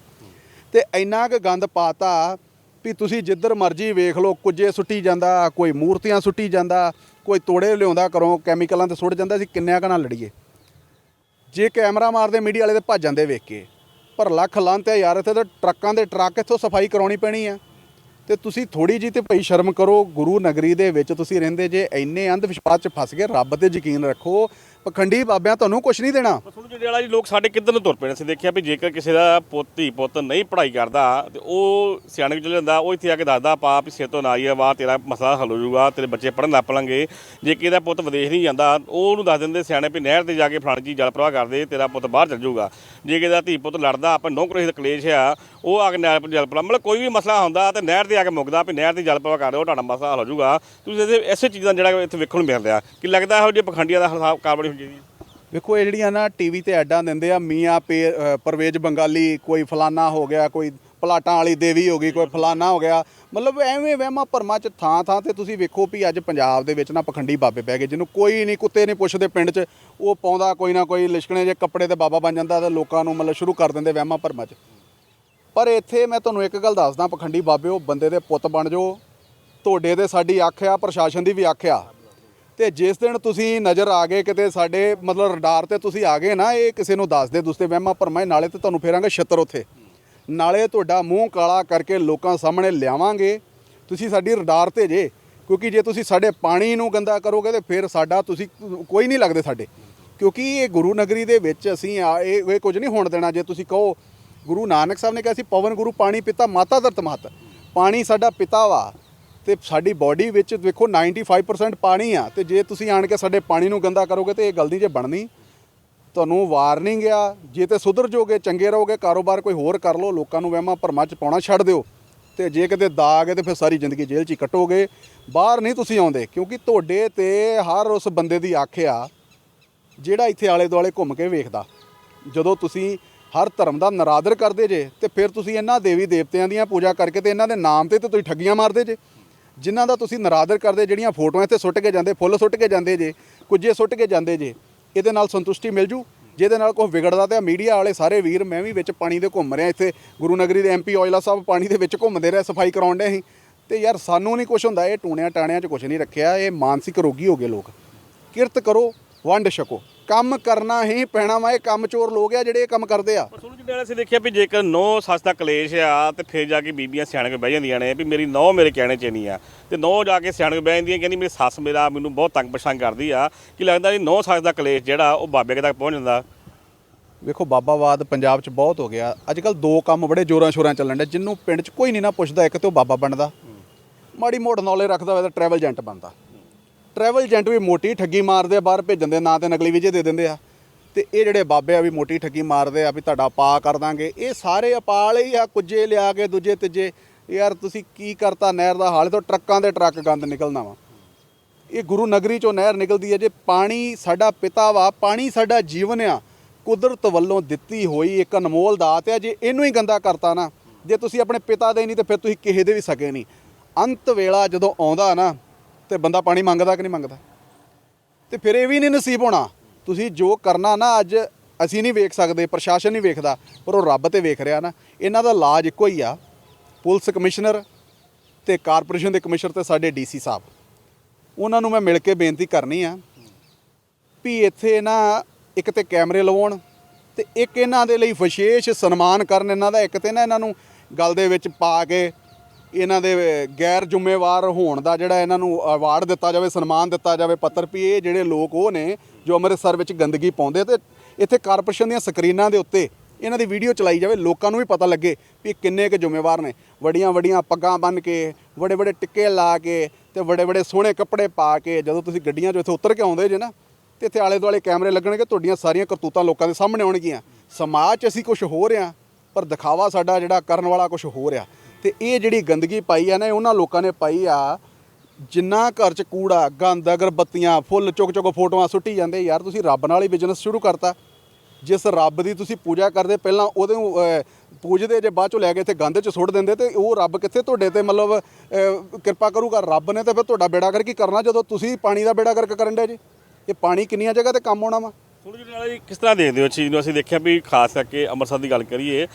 ਤੇ ਇੰਨਾ ਕੁ ਗੰਦ ਪਾਤਾ ਵੀ ਤੁਸੀਂ ਜਿੱਧਰ ਮਰਜ਼ੀ ਵੇਖ ਲਓ ਕੁਝੇ ਸੁੱਟੀ ਜਾਂਦਾ, ਕੋਈ ਮੂਰਤੀਆਂ ਸੁੱਟੀ ਜਾਂਦਾ, ਕੋਈ ਤੋੜੇ ਲਿਆਉਂਦਾ ਕਰੋ ਕੈਮੀਕਲਾਂ ਤੇ ਸੁੱਟ ਜਾਂਦਾ ਸੀ ਕਿੰਨਿਆਂ ਕਣਾ ਲੜੀਏ। ਜੇ ਕੈਮਰਾ ਮਾਰਦੇ, ਮੀਡੀਆ ਵਾਲੇ ਤੇ ਭੱਜ ਜਾਂਦੇ ਵੇਖ ਕੇ। ਪਰ ਲੱਖ ਲਾਂਤ ਹੈ ਯਾਰ, ਇੱਥੇ ਤਾਂ ਟਰੱਕਾਂ ਦੇ ਟਰੱਕ ਇੱਥੋਂ ਸਫ਼ਾਈ ਕਰਾਉਣੀ ਪੈਣੀ ਆ। ਤੇ ਤੁਸੀਂ ਥੋੜੀ ਜੀ ਤੇ ਭਈ ਸ਼ਰਮ ਕਰੋ, ਗੁਰੂ ਨਗਰੀ ਦੇ ਵਿੱਚ ਤੁਸੀਂ ਰਹਿੰਦੇ ਜੇ, ਇੰਨੇ ਅੰਧ ਵਿਸ਼ਵਾਸ 'ਚ ਫਸ ਗਏ, ਰੱਬ ਤੇ ਯਕੀਨ ਰੱਖੋ ਪਖੰਡੀ ਬਾਬਿਆਂ ਤੁਹਾਨੂੰ ਕੁਝ ਨਹੀਂ ਦੇਣਾ। ਤੁਹਾਨੂੰ ਜਿਹੜੇ ਵਾਲਾ ਜੀ, ਲੋਕ ਸਾਡੇ ਕਿੱਧਰ ਨੂੰ ਤੁਰ ਪਏ ਨੇ? ਅਸੀਂ ਦੇਖਿਆ ਵੀ ਜੇਕਰ ਕਿਸੇ ਦਾ ਪੁੱਤ ਧੀ ਪੁੱਤ ਨਹੀਂ ਪੜ੍ਹਾਈ ਕਰਦਾ, ਤੇ ਉਹ ਸਿਆਣੇ ਵਿੱਚ ਚਲੇ ਜਾਂਦਾ, ਉਹ ਇੱਥੇ ਆ ਕੇ ਦੱਸਦਾ ਪਾ ਵੀ ਸਿਰ ਤੋਂ ਨਾ ਆਈ ਆ, ਵਾਹ ਤੇਰਾ ਮਸਲਾ ਹੱਲ ਹੋ ਜਾਊਗਾ, ਤੇਰੇ ਬੱਚੇ ਪੜ੍ਹਨ ਲੱਗ ਪਣਗੇ ਜੇ ਕਿਸੇ ਦਾ ਪੁੱਤ ਵਿਦੇਸ਼ ਨਹੀਂ ਜਾਂਦਾ, ਉਹ ਉਹਨੂੰ ਦੱਸ ਦਿੰਦੇ ਸਿਆਣੇ ਵੀ ਨਹਿਰ ਤੇ ਜਾ ਕੇ ਫਲਾਣੀ ਚੀਜ਼ ਜਲ ਪ੍ਰਵਾਹ ਕਰਦੇ, ਤੇਰਾ ਪੁੱਤ ਬਾਹਰ ਚੱਲ ਜਾਊਗਾ। ਜੇ ਕਿਸੇ ਦਾ ਧੀ ਪੁੱਤ ਲੜਦਾ, ਆਪਾਂ ਨੌਕਰੀ ਦਾ ਕਲੇਸ਼ ਆ, ਉਹ ਆ ਕੇ ਨਹਿਰ ਤੇ ਜਲ ਪ੍ਰਵਾਹ, ਮਤਲਬ ਕੋਈ ਵੀ ਮਸਲਾ ਹੁੰਦਾ ਤੇ ਨਹਿਰ ਤੇ ਆ ਕੇ ਮੁੱਕਦਾ ਵੀ ਨਹਿਰ ਤੇ ਜਲ ਪ੍ਰਵਾਹ ਕਰਦੇ ਉਹ ਤੁਹਾਡਾ ਮਸਲਾ ਹੱਲ ਹੋ ਜਾਊਗਾ। ਤੁਸੀਂ ਇਸੇ ਐਸੇ ਚੀਜ਼ਾਂ ਜਿਹੜਾ ਇੱਥੇ ਵੇਖਣ ਨੂੰ ਮਿਲ ਰਿਹਾ। ਕਿ ਲੱਗਦਾ ਇਹੋ ਜਿਹੇ ਪਖੰਡੀਆਂ ਦਾ ਹਿਸਾਬ ਕਾਰਵਾਈ ਹੋਣੀ ਵੇਖੋ ਇਹ ਜਿਹੜੀਆਂ ਨਾ ਟੀਵੀ ਤੇ ਐਡਾਂ ਦਿੰਦੇ ਆ ਮੀਆਂ ਪੇ ਅ, ਪਰਵੇਜ਼ ਬੰਗਾਲੀ ਕੋਈ ਫਲਾਨਾ ਹੋ ਗਿਆ ਕੋਈ ਪਲਾਟਾਂ ਵਾਲੀ ਦੇਵੀ ਹੋ ਗਈ ਕੋਈ ਫਲਾਨਾ ਹੋ ਗਿਆ। ਮਤਲਬ ਐਵੇਂ ਵਹਿਮਾਂ ਭਰਮਾਂ ਚ ਥਾਂ ਥਾਂ ਤੇ ਤੁਸੀਂ ਵੇਖੋ ਵੀ ਅੱਜ ਪੰਜਾਬ ਦੇ ਵਿੱਚ ਨਾ ਪਖੰਡੀ ਬਾਬੇ ਪੈ ਗਏ ਜਿਹਨੂੰ ਕੋਈ ਨਹੀਂ ਕੁੱਤੇ ਨਹੀਂ ਪੁੱਛਦੇ ਪਿੰਡ 'ਚ। ਉਹ ਪਾਉਂਦਾ ਕੋਈ ਨਾ ਕੋਈ ਲਿਸ਼ਕਣੇ ਜੇ ਕੱਪੜੇ ਤੇ ਬਾਬਾ ਬਣ ਜਾਂਦਾ ਤਾਂ ਲੋਕਾਂ ਨੂੰ ਮਤਲਬ ਸ਼ੁਰੂ ਕਰ ਦਿੰਦੇ ਵਹਿਮਾਂ ਭਰਮਾਂ 'ਚ। ਪਰ ਇੱਥੇ ਮੈਂ ਤੁਹਾਨੂੰ ਇੱਕ ਗੱਲ ਦੱਸਦਾ ਪਖੰਡੀ ਬਾਬੇ ਉਹ ਬੰਦੇ ਦੇ ਪੁੱਤ ਬਣ ਜਾਓ। ਤੁਹਾਡੇ ਤੇ ਸਾਡੀ ਅੱਖ ਆ ਪ੍ਰਸ਼ਾਸਨ ਦੀ ਵੀ ਅੱਖ ਆ। ਤੇ ਜਿਸ ਦਿਨ ਤੁਸੀਂ ਨਜ਼ਰ ਆ ਗਏ ਕਿਤੇ ਸਾਡੇ ਮਤਲਬ ਰਡਾਰ ਤੇ ਤੁਸੀਂ ਆ ਗਏ ਨਾ, ਇਹ ਕਿਸੇ ਨੂੰ ਦੱਸ ਦੇ ਦੁਸਤੇ ਵਹਿਮਾਂ ਭਰਮਾਂ ਨਾਲੇ ਤੇ ਤੁਹਾਨੂੰ ਫੇਰਾਂਗੇ ਛੱਤਰ ਉੱਥੇ। ਨਾਲੇ ਤੁਹਾਡਾ ਮੂੰਹ ਕਾਲਾ ਕਰਕੇ ਲੋਕਾਂ ਸਾਹਮਣੇ ਲਿਆਵਾਂਗੇ। ਤੁਸੀਂ ਸਾਡੀ ਰਡਾਰ ਤੇ ਜੇ, ਕਿਉਂਕਿ ਜੇ ਤੁਸੀਂ ਸਾਡੇ ਪਾਣੀ ਨੂੰ ਗੰਦਾ ਕਰੋਗੇ ਤੇ ਫਿਰ ਸਾਡਾ ਤੁਸੀਂ ਕੋਈ ਨਹੀਂ ਲੱਗਦੇ ਸਾਡੇ। ਕਿਉਂਕਿ ਇਹ ਗੁਰੂ ਨਗਰੀ ਦੇ ਵਿੱਚ ਅਸੀਂ ਆ- ਇਹ ਇਹ ਕੁਝ ਨਹੀਂ ਹੋਣ ਦੇਣਾ, ਜੇ ਤੁਸੀਂ ਕਹੋ, ਗੁਰੂ ਨਾਨਕ ਸਾਹਿਬ ਨੇ ਕਿਹਾ ਸੀ, ਪਵਨ ਗੁਰੂ ਪਾਣੀ ਪਿਤਾ, ਮਾਤਾ ਧਰਤ ਮਹਤ ਪਾਣੀ ਸਾਡਾ ਪਿਤਾ ਵਾ। ਤੇ ਸਾਡੀ ਬਾਡੀ ਵਿੱਚ ਵੇਖੋ 95% ਪਾਣੀ ਆ, ਤੇ ਜੇ ਤੁਸੀਂ ਆਣ ਕੇ ਸਾਡੇ ਪਾਣੀ ਨੂੰ ਗੰਦਾ ਕਰੋਗੇ ਤੇ ਇਹ ਗਲਤੀ ਜੇ ਬਣਨੀ, ਤੁਹਾਨੂੰ ਵਾਰਨਿੰਗ ਆ, ਜੇ ਤੇ ਸੁਧਰ ਜੋਗੇ ਚੰਗੇ ਰਹੋਗੇ, ਕਾਰੋਬਾਰ ਕੋਈ ਹੋਰ ਕਰ ਲਓ, ਲੋਕਾਂ ਨੂੰ ਵਹਿਮਾਂ ਭਰਮਾਂ ਚ ਪਾਉਣਾ ਛੱਡ ਦਿਓ, ਤੇ ਜੇ ਕਿਤੇ ਦਾਗ ਹੈ ਤੇ ਫਿਰ ਸਾਰੀ ਜ਼ਿੰਦਗੀ ਜੇਲ੍ਹ 'ਚ ਹੀ ਕੱਟੋਗੇ, ਬਾਹਰ ਨਹੀਂ ਤੁਸੀਂ ਆਉਂਦੇ, ਕਿਉਂਕਿ ਤੁਹਾਡੇ ਤੇ ਹਰ ਉਸ ਬੰਦੇ ਦੀ ਅੱਖ ਆ, ਜਿਹੜਾ ਇੱਥੇ ਆਲੇ ਦੁਆਲੇ ਘੁੰਮ ਕੇ ਵੇਖਦਾ, ਜਦੋਂ ਤੁਸੀਂ ਹਰ ਧਰਮ ਦਾ ਨਰਾਦਰ ਕਰਦੇ ਜੇ, ਤੇ ਫਿਰ ਤੁਸੀਂ ਇਹਨਾਂ ਦੇਵੀ ਦੇਵਤਿਆਂ ਦੀਆਂ ਪੂਜਾ ਕਰਕੇ ਤੇ ਇਹਨਾਂ ਦੇ ਨਾਮ ਤੇ ਤੇ ਤੁਸੀਂ ਠੱਗੀਆਂ ਮਾਰਦੇ ਜੇ। ਜਿਨ੍ਹਾਂ ਦਾ ਤੁਸੀਂ ਨਰਾਦਰ ਕਰਦੇ, ਜਿਹੜੀਆਂ ਫੋਟੋਆਂ ਇੱਥੇ ਸੁੱਟ ਕੇ ਜਾਂਦੇ, ਫੁੱਲ ਸੁੱਟ ਕੇ ਜਾਂਦੇ ਜੇ, ਕੁਝੇ ਸੁੱਟ ਕੇ ਜਾਂਦੇ ਜੇ, ਇਹਦੇ ਨਾਲ ਸੰਤੁਸ਼ਟੀ ਮਿਲ ਜੂ, ਜਿਹਦੇ ਨਾਲ ਕੋਈ ਵਿਗੜਦਾ ਤੇ ਮੀਡੀਆ ਵਾਲੇ ਸਾਰੇ ਵੀਰ, ਮੈਂ ਵੀ ਵਿੱਚ ਪਾਣੀ ਦੇ ਘੁੰਮ ਰਿਹਾ ਇੱਥੇ, ਗੁਰੂ ਨਗਰੀ ਦੇ ਐਮਪੀ ਔਜਲਾ ਸਾਹਿਬ ਪਾਣੀ ਦੇ ਵਿੱਚ ਘੁੰਮਦੇ ਰਹੇ, ਸਫ਼ਾਈ ਕਰਾਉਣ ਦੇ ਅਸੀਂ ਤੇ ਯਾਰ ਸਾਨੂੰ ਨਹੀਂ ਕੁਝ ਹੁੰਦਾ, ਇਹ ਟੂਣਿਆਂ ਟਾਣਿਆਂ 'ਚ ਕੁਝ ਨਹੀਂ ਰੱਖਿਆ, ਇਹ ਮਾਨਸਿਕ ਰੋਗੀ ਹੋ ਗਏ ਲੋਕ। ਕਿਰਤ ਕਰੋ, ਵੰਡ ਛਕੋ। ਕੰਮ ਕਰਨਾ ਹੀ ਪੈਣਾ ਵਾ ਇਹ ਕੰਮ ਚੋਰ ਲੋਕ ਆ ਜਿਹੜੇ ਇਹ ਕੰਮ ਕਰਦੇ ਆ। ਪਰ ਤੁਹਾਨੂੰ ਜਿਹੜੇ ਅਸੀਂ ਦੇਖਿਆ ਵੀ ਜੇਕਰ ਨੌ ਸੱਸ ਦਾ ਕਲੇਸ਼ ਆ ਤੇ ਫਿਰ ਜਾ ਕੇ ਬੀਬੀਆਂ ਸਿਆਣੇ ਕੇ ਬਹਿ ਜਾਂਦੀਆਂ ਨੇ ਵੀ ਮੇਰੀ ਨੌ ਮੇਰੇ ਕਹਿਣੇ 'ਚ ਨਹੀਂ ਆ। ਤੇ ਨੌ ਜਾ ਕੇ ਸਿਆਣੇ ਕੇ ਬਹਿ ਜਾਂਦੀਆਂ ਕਹਿੰਦੀ ਮੇਰੀ ਸੱਸ ਮੇਰਾ ਮੈਨੂੰ ਬਹੁਤ ਤੰਗ ਪਛਾਣ ਕਰਦੀ ਆ। ਕਿ ਲੱਗਦਾ ਵੀ ਨੌ ਸੱਸ ਦਾ ਕਲੇਸ਼ ਜਿਹੜਾ ਉਹ ਬਾਬੇ ਕੇ ਤੱਕ ਪਹੁੰਚ ਜਾਂਦਾ? ਵੇਖੋ ਬਾਬਾਵਾਦ ਪੰਜਾਬ 'ਚ ਬਹੁਤ ਹੋ ਗਿਆ। ਅੱਜ ਕੱਲ ਦੋ ਕੰਮ ਬੜੇ ਜ਼ੋਰਾਂ ਸ਼ੋਰਾਂ ਚੱਲਣ ਡੇ ਜਿੰਨੂੰ ਪਿੰਡ 'ਚ ਕੋਈ ਨਹੀਂ ਨਾ ਪੁੱਛਦਾ ਇੱਕ ਤੇ ਉਹ ਬਾਬਾ ਬਣਦਾ। ਮਾੜੀ ਮੋੜ ਨੌਲੇਜ ਰੱਖਦਾ ਹੋਵੇ ਤਾਂ ਟਰੈਵਲ ਏਜੰਟ ਬਣਦਾ। ਟਰੈਵਲ ਏਜੰਟ ਵੀ ਮੋਟੀ ਠੱਗੀ ਮਾਰਦੇ ਆ, ਬਾਹਰ ਭੇਜਣ ਦੇ ਨਾਂ ਤੇ ਨਕਲੀ ਵੀਜ਼ੇ ਦੇ ਦਿੰਦੇ ਆ। ਤੇ ਇਹ ਜਿਹੜੇ ਬਾਬੇ ਆ ਵੀ ਮੋਟੀ ਠੱਗੀ ਮਾਰਦੇ ਆ ਵੀ ਤੁਹਾਡਾ ਪਾ ਕਰ ਦਾਂਗੇ। ਇਹ ਸਾਰੇ ਅਪਾਲ ਹੀ ਆ ਕੁਝੇ ਲਿਆ ਕੇ ਦੂਜੇ ਤੀਜੇ। ਯਾਰ ਤੁਸੀਂ ਕੀ ਕਰਤਾ ਨਹਿਰ ਦਾ ਹਾਲੇ? ਤੋਂ ਟਰੱਕਾਂ ਦੇ ਟਰੱਕ ਗੰਦ ਨਿਕਲਣਾ ਵਾ। ਇਹ ਗੁਰੂ ਨਗਰੀ ਚੋਂ ਨਹਿਰ ਨਿਕਲਦੀ ਹੈ ਜੇ ਪਾਣੀ ਸਾਡਾ ਪਿਤਾ ਵਾ, ਪਾਣੀ ਸਾਡਾ ਜੀਵਨ ਆ, ਕੁਦਰਤ ਵੱਲੋਂ ਦਿੱਤੀ ਹੋਈ ਇੱਕ ਅਨਮੋਲ ਦਾਤ ਆ, ਜੇ ਇਹਨੂੰ ਹੀ ਗੰਦਾ ਕਰਤਾ ਨਾ, ਜੇ ਤੁਸੀਂ ਆਪਣੇ ਪਿਤਾ ਦੇ ਨਹੀਂ, ਤੇ ਫਿਰ ਤੁਸੀਂ ਕਿਸੇ ਦੇ ਵੀ ਸਕੇ ਨਹੀਂ। ਅੰਤ ਵੇਲਾ ਜਦੋਂ ਆਉਂਦਾ ਨਾ ਤੇ ਬੰਦਾ ਪਾਣੀ ਮੰਗਦਾ ਕਿ ਨਹੀਂ ਮੰਗਦਾ? ਤੇ ਫਿਰ ਇਹ ਵੀ ਨਹੀਂ ਨਸੀਬ ਹੋਣਾ। ਤੁਸੀਂ ਜੋ ਕਰਨਾ ਨਾ ਅੱਜ ਅਸੀਂ ਨਹੀਂ ਵੇਖ ਸਕਦੇ, ਪ੍ਰਸ਼ਾਸਨ ਨਹੀਂ ਵੇਖਦਾ, ਪਰ ਉਹ ਰੱਬ ਤੇ ਵੇਖ ਰਿਹਾ ਨਾ। ਇਹਨਾਂ ਦਾ ਇਲਾਜ ਇੱਕੋ ਹੀ ਆ। ਪੁਲਿਸ ਕਮਿਸ਼ਨਰ ਤੇ ਕਾਰਪੋਰੇਸ਼ਨ ਦੇ ਕਮਿਸ਼ਨਰ ਤੇ ਸਾਡੇ ਡੀਸੀ ਸਾਹਿਬ। ਉਹਨਾਂ ਨੂੰ ਮੈਂ ਮਿਲ ਕੇ ਬੇਨਤੀ ਕਰਨੀ ਆ ਵੀ ਇੱਥੇ ਨਾ ਇੱਕ ਤੇ ਕੈਮਰੇ ਲਵਾਉਣ ਤੇ ਇੱਕ ਇਹਨਾਂ ਦੇ ਲਈ ਵਿਸ਼ੇਸ਼ ਸਨਮਾਨ ਕਰਨ। ਇਹਨਾਂ ਦਾ ਇੱਕ ਤੇ ਨਾ ਇਹਨਾਂ ਨੂੰ ਗੱਲ ਦੇ ਵਿੱਚ ਪਾ ਕੇ ਇਹਨਾਂ ਦੇ ਗੈਰ ਜ਼ਿੰਮੇਵਾਰ ਹੋਣ ਦਾ ਜਿਹੜਾ ਇਹਨਾਂ ਨੂੰ ਅਵਾਰਡ ਦਿੱਤਾ ਜਾਵੇ, ਸਨਮਾਨ ਦਿੱਤਾ ਜਾਵੇ ਪੱਤਰ, ਵੀ ਇਹ ਜਿਹੜੇ ਲੋਕ ਉਹ ਨੇ ਜੋ ਅੰਮ੍ਰਿਤਸਰ ਵਿੱਚ ਗੰਦਗੀ ਪਾਉਂਦੇ ਤੇ ਇੱਥੇ ਕਾਰਪੋਰੇਸ਼ਨ ਦੀਆਂ ਸਕਰੀਨਾਂ ਦੇ ਉੱਤੇ ਇਹਨਾਂ ਦੀ ਵੀਡੀਓ ਚਲਾਈ ਜਾਵੇ, ਲੋਕਾਂ ਨੂੰ ਵੀ ਪਤਾ ਲੱਗੇ ਵੀ ਕਿੰਨੇ ਕੁ ਜ਼ਿੰਮੇਵਾਰ ਨੇ। ਵੱਡੀਆਂ ਵੱਡੀਆਂ ਪੱਗਾਂ ਬੰਨ੍ਹ ਕੇ ਵੱਡੇ ਵੱਡੇ ਟਿੱਕੇ ਲਾ ਕੇ ਤੇ ਵੱਡੇ ਵੱਡੇ ਸੋਹਣੇ ਕੱਪੜੇ ਪਾ ਕੇ ਜਦੋਂ ਤੁਸੀਂ ਗੱਡੀਆਂ 'ਚੋਂ ਇੱਥੇ ਉਤਰ ਕੇ ਆਉਂਦੇ ਜੇ ਨਾ, ਤੇ ਇੱਥੇ ਆਲੇ ਦੁਆਲੇ ਕੈਮਰੇ ਲੱਗਣਗੇ, ਤੁਹਾਡੀਆਂ ਸਾਰੀਆਂ ਕਰਤੂਤਾਂ ਲੋਕਾਂ ਦੇ ਸਾਹਮਣੇ ਆਉਣਗੀਆਂ। ਸਮਾਜ 'ਚ ਅਸੀਂ ਕੁਝ ਹੋ ਰਿਹਾ, ਪਰ ਦਿਖਾਵਾ ਸਾਡਾ ਜਿਹੜਾ ਕਰਨ ਵਾਲਾ ਕੁਝ ਹੋ ਰਿਹਾ। ਤੇ ਇਹ ਜਿਹੜੀ ਗੰਦਗੀ ਪਾਈ ਆ ਨਾ, ਇਹ ਉਹਨਾਂ ਲੋਕਾਂ ਨੇ ਪਾਈ ਆ। ਜਿੰਨਾ ਘਰ 'ਚ ਕੂੜਾ, ਗੰਦ, ਅਗਰਬੱਤੀਆਂ, ਫੁੱਲ, ਚੁੱਕ ਚੁੱਕ ਫੋਟੋਆਂ ਸੁੱਟੀ ਜਾਂਦੇ, ਯਾਰ ਤੁਸੀਂ ਰੱਬ ਨਾਲ ਹੀ ਬਿਜ਼ਨਸ ਸ਼ੁਰੂ ਕਰਤਾ। ਜਿਸ ਰੱਬ ਦੀ ਤੁਸੀਂ ਪੂਜਾ ਕਰਦੇ, ਪਹਿਲਾਂ ਉਹਦੇ ਪੂਜਦੇ, ਜੇ ਬਾਅਦ ਚੋਂ ਲੈ ਕੇ ਇੱਥੇ ਗੰਦ 'ਚ ਸੁੱਟ ਦਿੰਦੇ, ਤੇ ਉਹ ਰੱਬ ਕਿੱਥੇ ਤੁਹਾਡੇ ਤੇ ਮਤਲਬ ਕਿਰਪਾ ਕਰੂਗਾ? ਰੱਬ ਨੇ ਤਾਂ ਫਿਰ ਤੁਹਾਡਾ ਬੇੜਾ ਕਰ ਕੀ ਕਰਨਾ ਜਦੋਂ ਤੁਸੀਂ ਪਾਣੀ ਦਾ ਬੇੜਾ ਕਰਕੇ ਕਰਨ ਦੇ ਜੀ। ਇਹ ਪਾਣੀ ਕਿੰਨੀਆਂ ਜਗ੍ਹਾ ਤੇ ਕੰਮ ਆਉਣਾ ਵਾ? ਥੋੜੀ ਜਿਹੀ ਨਾਲ ਜੀ ਕਿਸ ਤਰ੍ਹਾਂ ਦੇਖਦੇ ਹੋ ਇਸ ਚੀਜ਼ ਨੂੰ? ਅਸੀਂ ਦੇਖਿਆ ਵੀ ਖਾਸ ਕਰਕੇ ਅੰਮ੍ਰਿਤਸਰ ਦੀ ਗੱਲ ਕਰੀਏ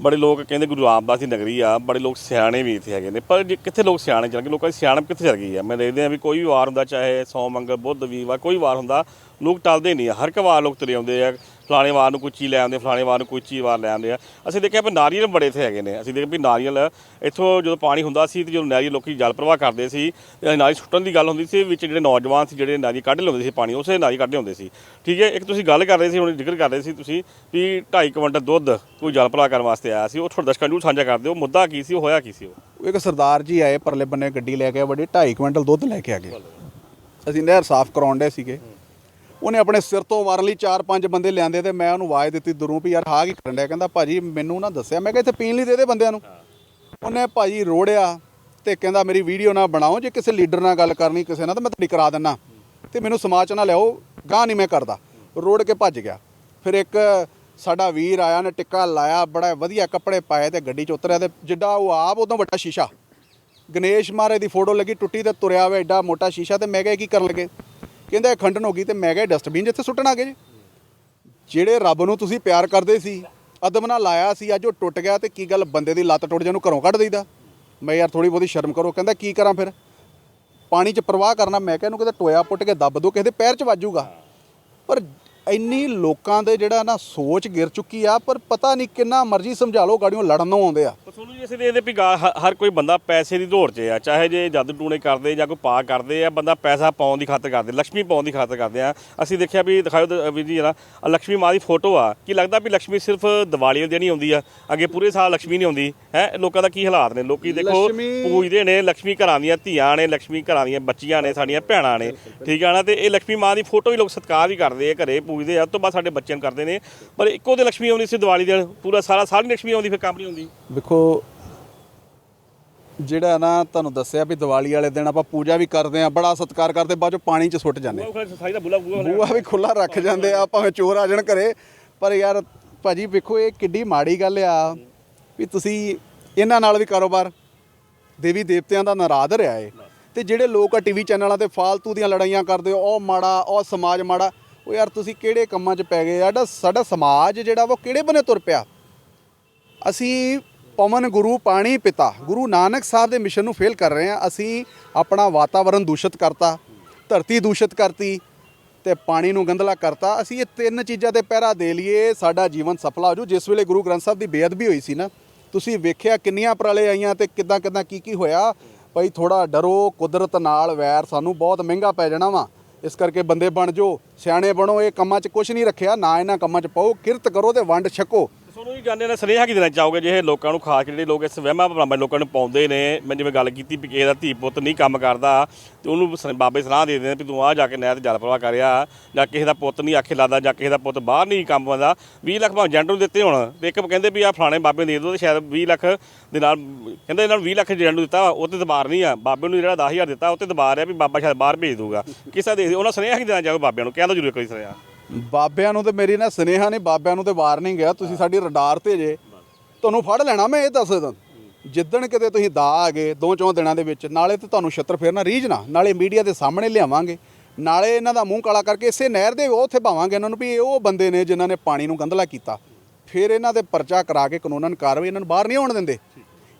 ਬੜੇ ਲੋਕ ਕਹਿੰਦੇ ਗੁਰੂ ਰਾਮਦਾਸ ਦੀ ਨਗਰੀ ਆ, ਬੜੇ ਲੋਕ ਸਿਆਣੇ ਵੀ ਇੱਥੇ ਹੈਗੇ ਨੇ, ਪਰ ਜੇ ਕਿੱਥੇ ਲੋਕ ਸਿਆਣੇ ਚੱਲ ਗਏ ਲੋਕਾਂ ਦੀ ਸਿਆਣਪ ਕਿੱਥੇ ਚੱਲ ਗਈ ਆ? ਮੈਂ ਦੇਖਦੇ ਆ ਵੀ ਕੋਈ ਵੀ ਵਾਰ ਹੁੰਦਾ, ਚਾਹੇ ਸੌ ਮੰਗਲ, ਬੁੱਧ, ਵੀਰਵਾਰ, ਕੋਈ ਵਾਰ ਹੁੰਦਾ ਲੋਕ ਟਲਦੇ ਨਹੀਂ ਆ। ਹਰ ਇੱਕ ਵਾਰ ਲੋਕ ਤੁਰੇ ਆਉਂਦੇ ਆ। ਫਲਾਣੇ ਵਾਰ ਨੂੰ ਕੋਈ ਚੀਜ਼ ਲੈ ਆਉਂਦੇ, ਫਲਾਣੇ ਵਾਰ ਨੂੰ ਕੋਈ ਚੀਜ਼ ਵਾਰ ਲੈ ਆਉਂਦੇ ਆ। ਅਸੀਂ ਦੇਖਿਆ ਵੀ ਨਾਰੀਅਲ ਬੜੇ ਇੱਥੇ ਹੈਗੇ ਨੇ। ਅਸੀਂ ਦੇਖਿਆ ਵੀ ਨਾਰੀਅਲ, ਇੱਥੋਂ ਜਦੋਂ ਪਾਣੀ ਹੁੰਦਾ ਸੀ ਤੇ ਜਦੋਂ ਨਾਰੀਅਲ ਲੋਕੀ ਜਲ ਪ੍ਰਵਾਹ ਕਰਦੇ ਸੀ ਤੇ ਨਾਰੀ ਸੁੱਟਣ ਦੀ ਗੱਲ ਹੁੰਦੀ ਸੀ, ਵਿੱਚ ਜਿਹੜੇ ਨੌਜਵਾਨ ਸੀ, ਜਿਹੜੇ ਨਾਰੀ ਕੱਢ ਲਿਆਉਂਦੇ ਸੀ ਪਾਣੀ, ਉਸੇ ਨਾਰੀ ਕੱਢਦੇ ਹੁੰਦੇ ਸੀ। ਠੀਕ ਹੈ, ਇੱਕ ਤੁਸੀਂ ਗੱਲ ਕਰ ਰਹੇ ਸੀ, ਹੁਣ ਜ਼ਿਕਰ ਕਰ ਰਹੇ ਸੀ ਤੁਸੀਂ ਵੀ 2.5 ਕੁਇੰਟਲ ਦੁੱਧ ਕੋਈ ਜਲ ਪ੍ਰਵਾਹ ਕਰਨ ਵਾਸਤੇ ਆਇਆ ਸੀ। ਉਹ ਤੁਹਾਡੇ ਦਰਸ਼ਕਾਂ ਨੂੰ ਸਾਂਝਾ ਕਰਦੇ ਹੋ ਮੁੱਦਾ ਕੀ ਸੀ, ਉਹ ਹੋਇਆ ਕੀ ਸੀ ਉਹ? ਇੱਕ ਸਰਦਾਰ ਜੀ ਆਏ, ਪਰਲੇ ਬੰਨੇ ਗੱਡੀ ਲੈ ਕੇ ਵੱਡੇ 2.5 ਕੁਇੰਟਲ ਦੁੱਧ ਲੈ ਕੇ ਆ ਗਏ। ਅਸੀਂ ਨਹਿਰ ਸਾਫ਼ ਕਰਾਉਣ ਦੇ ਸੀਗੇ। ਉਹਨੇ ਆਪਣੇ ਸਿਰ ਤੋਂ ਮਾਰਨ ਲਈ 4-5 ਬੰਦੇ ਲਿਆਂਦੇ ਤੇ ਮੈਂ ਉਹਨੂੰ ਆਵਾਜ਼ ਦਿੱਤੀ ਦੂਰੋਂ ਵੀ ਯਾਰ ਹਾਂ ਕੀ ਕਰਨ ਡਿਆ। ਕਹਿੰਦਾ, ਭਾਜੀ, ਮੈਨੂੰ ਨਾ ਦੱਸਿਆ। ਮੈਂ ਕਿਹਾ, ਇੱਥੇ ਪੀਣ ਲਈ ਦੇ ਦੇ ਬੰਦਿਆਂ ਨੂੰ? ਉਹਨੇ ਭਾਜੀ ਰੋੜਿਆ ਤੇ ਕਹਿੰਦਾ, ਮੇਰੀ ਵੀਡੀਓ ਨਾ ਬਣਾਓ। ਜੇ ਕਿਸੇ ਲੀਡਰ ਨਾਲ ਗੱਲ ਕਰਨੀ ਕਿਸੇ ਨਾਲ, ਤਾਂ ਮੈਂ ਤੁਹਾਡੀ ਕਰਾ ਦਿੰਨਾ। ਤੇ ਮੈਨੂੰ ਸਮਾਜ 'ਚ ਨਾ ਲਿਆਓ। ਗਾਂ ਨਹੀਂ ਮੈਂ ਕਰਦਾ। ਰੋੜ ਕੇ ਭੱਜ ਗਿਆ। ਫਿਰ ਇੱਕ ਸਾਡਾ ਵੀਰ ਆਇਆ ਨੇ ਟਿੱਕਾ ਲਾਇਆ, ਬੜਾ ਵਧੀਆ ਕੱਪੜੇ ਪਾਏ ਤੇ ਗੱਡੀ 'ਚ ਉਤਰਿਆ ਤੇ ਜਿੱਡਾ ਉਹ ਆਪ ਉਦੋਂ ਵੱਡਾ ਸ਼ੀਸ਼ਾ। ਗਣੇਸ਼ ਮਹਾਰਾਜ ਦੀ ਫੋਟੋ ਲੱਗੀ, ਟੁੱਟੀ ਤੇ ਤੁਰਿਆ ਹੋਇਆ ਐਡਾ ਮੋਟਾ ਸ਼ੀਸ਼ਾ ਤੇ ਮੈਂ ਕਿਹਾ ਕੀ ਕਰਨ ਲੱਗੇ? ਕਹਿੰਦਾ ਇਹ ਖੰਡਨ ਹੋ ਗਈ ਤੇ ਮੈਂ ਕਿਹਾ ਡਸਟਬਿਨ ਜਿੱਥੇ ਸੁੱਟਣ ਆ ਗਏ ਜੀ। ਜਿਹੜੇ ਰੱਬ ਨੂੰ ਤੁਸੀਂ ਪਿਆਰ ਕਰਦੇ ਸੀ, ਅਦਬ ਨਾਲ ਲਾਇਆ ਸੀ, ਅੱਜ ਉਹ ਟੁੱਟ ਗਿਆ ਤੇ ਕੀ ਗੱਲ ਬੰਦੇ ਦੀ ਲੱਤ ਟੁੱਟ ਜਾ ਨੂੰ ਘਰੋਂ ਕੱਢ ਦੇਈਦਾ। ਮੈਂ ਯਾਰ ਥੋੜੀ ਬਹੁਤੀ ਸ਼ਰਮ ਕਰੋ, ਕਹਿੰਦਾ ਕੀ ਕਰਾਂ ਫਿਰ? ਪਾਣੀ 'ਚ ਪ੍ਰਵਾਹ ਕਰਨਾ, ਮੈਂ ਕਿਹਾ ਇਹਨੂੰ ਕਿਤੇ ਟੋਇਆ ਪੁੱਟ ਕੇ ਦੱਬ ਦੋ, ਕਿਸੇ ਦੇ ਪੈਰ 'ਚ ਵੱਜੂਗਾ ਪਰ ਇੰਨੀ ਲੋਕਾਂ ਦੇ ਜਿਹੜਾ ਨਾ ਸੋਚ ਗਿਰ ਚੁੱਕੀ ਆ ਪਰ ਪਤਾ ਨਹੀਂ ਕਿੰਨਾ ਮਰਜ਼ੀ ਸਮਝਾ ਲਓ ਗਾੜੀਆਂ ਲੜਨ ਨੂੰ ਆਉਂਦੇ ਆ। ਤੁਹਾਨੂੰ ਜੀ ਅਸੀਂ ਦੇਖਦੇ ਵੀ ਹਰ ਕੋਈ ਬੰਦਾ ਪੈਸੇ ਦੀ ਦੌੜ 'ਚ ਆ ਚਾਹੇ ਜੇ ਜਦ ਟੂਣੇ ਕਰਦੇ ਜਾਂ ਕੋਈ ਪਾ ਕਰਦੇ ਆ ਬੰਦਾ ਪੈਸਾ ਪਾਉਣ ਦੀ ਖਾਤਰ ਕਰਦੇ ਲక్ష్ਮੀ ਪਾਉਣ ਦੀ ਖਾਤਰ ਕਰਦੇ ਆ। ਅਸੀਂ ਦੇਖਿਆ ਵੀ ਦਿਖਾਓ ਵੀ ਜੀ ਜਰਾ ਲక్ష్ਮੀ ਮਾਂ ਦੀ ਫੋਟੋ ਆ ਕੀ ਲੱਗਦਾ ਵੀ ਲక్ష్ਮੀ ਸਿਰਫ ਦੀਵਾਲੀ ਵਾਲੇ ਦਿਨ ਹੀ ਆਉਂਦੀ ਆ? ਅੱਗੇ ਪੂਰੇ ਸਾਲ ਲక్ష్ਮੀ ਨਹੀਂ ਆਉਂਦੀ ਹੈ? ਲੋਕਾਂ ਦਾ ਕੀ ਹਾਲਾਤ ਨੇ? ਲੋਕੀ ਦੇਖੋ ਪੂਜਦੇ ਨੇ ਲక్ష్ਮੀ ਘਰਾਂ ਦੀਆਂ ਧੀਆਂ ਨੇ ਲక్ష్ਮੀ ਘਰਾਂ ਦੀਆਂ ਬੱਚੀਆਂ ਨੇ ਸਾਡੀਆਂ ਭੈਣਾਂ ਨੇ ਠੀਕ ਆ ਨਾ? ਤੇ ਇਹ ਲక్ష్ਮੀ ਮਾਂ ਦੀ ਫੋਟੋ ਹੀ ਲੋਕ ਸਤਿਕਾਰ ਵੀ ਕਰਦੇ ਆ ਘਰੇ ਪੂਜਦੇ ਪੂਜਦੇ ਆ ਤੋਂ ਬਾਅਦ ਸਾਡੇ ਬੱਚਿਆਂ ਨੂੰ ਕਰਦੇ ਨੇ। ਪਰ ਇੱਕੋ ਦੇ ਲక్ష్ਮੀ ਆਉਂਦੀ ਸੀ ਦੀਵਾਲੀ ਦੇ ਪੂਰਾ ਸਾਰਾ ਸਾਰੀ ਲక్ష్ਮੀ ਆਉਂਦੀ ਫਿਰ ਕੰਮ ਨਹੀਂ ਹੁੰਦੀ ਵੇਖੋ ਜਿਹੜਾ ਨਾ ਤੁਹਾਨੂੰ ਦੱਸਿਆ ਵੀ ਦੀਵਾਲੀ ਵਾਲੇ ਦਿਨ ਆਪਾਂ ਪੂਜਾ ਵੀ ਕਰਦੇ ਆ ਬੜਾ ਸਤਿਕਾਰ ਕਰਦੇ ਬਾਅਦ ਚੋਂ ਪਾਣੀ 'ਚ ਸੁੱਟ ਜਾਂਦੇ। ਬੂਆ ਵੀ ਖੁੱਲਾ ਰੱਖ ਜਾਂਦੇ ਆ ਭਾਵੇਂ ਚੋਰ ਆ ਜਾਣ ਘਰੇ। ਪਰ ਯਾਰ ਭਾਜੀ ਵੇਖੋ ਇਹ ਕਿੱਡੀ ਮਾੜੀ ਗੱਲ ਆ ਵੀ ਤੁਸੀਂ ਇਹਨਾਂ ਨਾਲ ਵੀ ਕਾਰੋਬਾਰ ਦੇਵੀ ਦੇਵਤਿਆਂ ਦਾ ਨਾਰਾਜ਼ ਰਿਹਾ ਏ। ਤੇ ਜਿਹੜੇ ਲੋਕ ਆ ਟੀਵੀ ਚੈਨਲਾਂ ਤੇ ਫਾਲਤੂ ਦੀਆਂ ਲੜਾਈਆਂ ਕਰਦੇ ਉਹ ਮਾੜਾ ਉਹ ਸਮਾਜ ਮਾੜਾ ਉਹ ਯਾਰ ਤੁਸੀਂ ਕਿਹੜੇ ਕੰਮਾਂ 'ਚ ਪੈ ਗਏ? ਸਾਡਾ ਸਾਡਾ ਸਮਾਜ ਜਿਹੜਾ ਵਾ ਉਹ ਕਿਹੜੇ ਬਨੇ ਤੁਰ ਪਿਆ? ਅਸੀਂ ਪਵਨ ਗੁਰੂ ਪਾਣੀ ਪਿਤਾ। ਗੁਰੂ ਨਾਨਕ ਸਾਹਿਬ ਦੇ ਮਿਸ਼ਨ ਨੂੰ ਫੇਲ ਕਰ ਰਹੇ ਹਾਂ। ਅਸੀਂ ਆਪਣਾ ਵਾਤਾਵਰਣ ਦੂਸ਼ਿਤ ਕਰਤਾ, ਧਰਤੀ ਦੂਸ਼ਿਤ ਕਰਤੀ ਤੇ ਪਾਣੀ ਨੂੰ ਗੰਧਲਾ ਕਰਤਾ। ਅਸੀਂ ਇਹ ਤਿੰਨ ਚੀਜ਼ਾਂ ਤੇ ਪਹਿਰਾ ਦੇ ਲਈਏ, ਸਾਡਾ ਜੀਵਨ ਸਫਲਾ ਹੋ ਜੂ ਜਿਸ ਵੇਲੇ ਗੁਰੂ ਗ੍ਰੰਥ ਸਾਹਿਬ ਦੀ ਬੇਅਦਬੀ ਹੋਈ ਸੀ ਨਾ, ਤੁਸੀਂ ਵੇਖਿਆ ਕਿੰਨੀਆਂ ਪਰਾਲੇ ਆਈਆਂ ਤੇ ਕਿਦਾਂ ਕਿਦਾਂ ਕੀ ਕੀ ਹੋਇਆ? ਭਾਈ ਥੋੜਾ ਡਰੋ, ਕੁਦਰਤ ਨਾਲ ਵੈਰ ਸਾਨੂੰ ਬਹੁਤ ਮਹਿੰਗਾ ਪੈ ਜਾਣਾ ਵਾ। ਇਸ ਕਰਕੇ ਬੰਦੇ ਬਣ ਜੋ ਸਿਆਣੇ ਬਣੋ, ਇਹ ਕੰਮਾਂ 'ਚ ਕੁਝ ਨਹੀਂ ਰੱਖਿਆ, ਨਾ ਇਹਨਾਂ ਕੰਮਾਂ 'ਚ ਪਾਓ, ਕਿਰਤ ਕਰੋ ਤੇ ਵੰਡ ਛਕੋ। ਤੁਹਾਨੂੰ ਵੀ ਜਾਣਦੇ ਨੇ ਸੁਨੇਹਾ ਕੀ ਦੇਣਾ ਚਾਹੋਗੇ ਜੇ ਇਹ ਲੋਕਾਂ ਨੂੰ ਖਾਸ ਜਿਹੜੇ ਲੋਕ ਇਸ ਵਹਿਮਾਂ ਭਰਮਾਂ ਲੋਕਾਂ ਨੂੰ ਪਾਉਂਦੇ ਨੇ, ਮੈਂ ਜਿਵੇਂ ਗੱਲ ਕੀਤੀ ਵੀ ਕਿਸੇ ਦਾ ਧੀ ਪੁੱਤ ਨਹੀਂ ਕੰਮ ਕਰਦਾ, ਤੇ ਉਹਨੂੰ ਸ- ਬਾਬੇ ਸਲਾਹ ਦੇ ਦਿੰਦੇ ਨੇ ਵੀ ਤੂੰ ਆ ਜਾ ਕੇ ਨਹਿਰ ਤੇ ਜਲ ਪ੍ਰਵਾਹ ਕਰਿਆ ਜਾਂ ਕਿਸੇ ਦਾ ਪੁੱਤ ਨਹੀਂ ਆਖੇ ਲੱਗਦਾ ਜਾਂ ਕਿਸੇ ਦਾ ਪੁੱਤ ਬਾਹਰ ਨਹੀਂ ਕੰਮ ਆਉਂਦਾ 20 ਲੱਖ ਭਾਵੇਂ ਏਜੰਟ ਨੂੰ ਦਿੱਤੇ ਹੋਣ, ਤੇ ਇੱਕ ਕਹਿੰਦੇ ਵੀ ਆ ਫਲਾਣੇ ਬਾਬੇ ਨੂੰ ਦੇ ਦਿਓ ਤੇ ਸ਼ਾਇਦ 20 ਲੱਖ ਦੇ ਨਾਲ, ਕਹਿੰਦੇ ਇਹਨਾਂ ਨੂੰ 20 ਲੱਖ ਏਜੰਟ ਨੂੰ ਦਿੱਤਾ ਉਹ ਤੇ ਦਬਾਰ ਨਹੀਂ ਆ, ਬਾਬੇ ਨੂੰ ਜਿਹੜਾ 10000 ਦਿੱਤਾ, ਉਹ ਤੇ ਦਬਾਰ ਆ ਵੀ ਬਾਬਾ ਸ਼ਾਇਦ ਬਾਹਰ ਭੇਜ ਦੂਗਾ ਕਿਸੇ ਦੇ ਉਹਨਾਂ ਸੁਨੇਹਾ ਕੀ ਦੇਣਾ ਚਾਹੋਗੇ ਬਾਬਿਆਂ ਨੂੰ? ਕਹਿ ਦੋ ਜਰੂਰ ਕੋਈ ਸੁਨੇਹਾ। ਬਾਬਿਆਂ ਨੂੰ ਤੇ ਮੇਰੀ ਨਾ ਸੁਨੇਹਾ ਨਹੀਂ, ਬਾਬਿਆਂ ਨੂੰ ਤੇ ਵਾਰਨਿੰਗ ਆ, ਤੁਸੀਂ ਸਾਡੀ ਰਡਾਰ ਤੇ ਜੇ। ਤੁਹਾਨੂੰ ਫੜ ਲੈਣਾ ਮੈਂ ਇਹ ਦੱਸ ਦਿੰਦਾ ਜਿੱਦਣ ਕਿਤੇ ਤੁਸੀਂ ਦਾ ਆ ਗਏ, ਦੋ ਚੌਂ ਦਿਨਾਂ ਦੇ ਵਿੱਚ, ਨਾਲੇ ਤੇ ਤੁਹਾਨੂੰ ਛੱਤਰ ਫੇਰਨਾ ਰੀਝ ਨਾ, ਨਾਲੇ ਮੀਡੀਆ ਦੇ ਸਾਹਮਣੇ ਲਿਆਵਾਂਗੇ। ਨਾਲੇ ਇਹਨਾਂ ਦਾ ਮੂੰਹ ਕਾਲਾ ਕਰਕੇ ਇਸੇ ਨਹਿਰ ਦੇ ਉਹ ਉੱਥੇ ਭਾਵਾਂਗੇ ਇਹਨਾਂ ਨੂੰ ਵੀ ਇਹ ਉਹ ਬੰਦੇ ਨੇ ਜਿਨ੍ਹਾਂ ਨੇ ਪਾਣੀ ਨੂੰ ਗੰਧਲਾ ਕੀਤਾ। ਫਿਰ ਇਹਨਾਂ ਦੇ ਪਰਚਾ ਕਰਾ ਕੇ ਕਾਨੂੰਨਨ ਕਾਰਵਾਈ ਇਹਨਾਂ ਨੂੰ ਬਾਹਰ ਨਹੀਂ ਆਉਣ ਦਿੰਦੇ।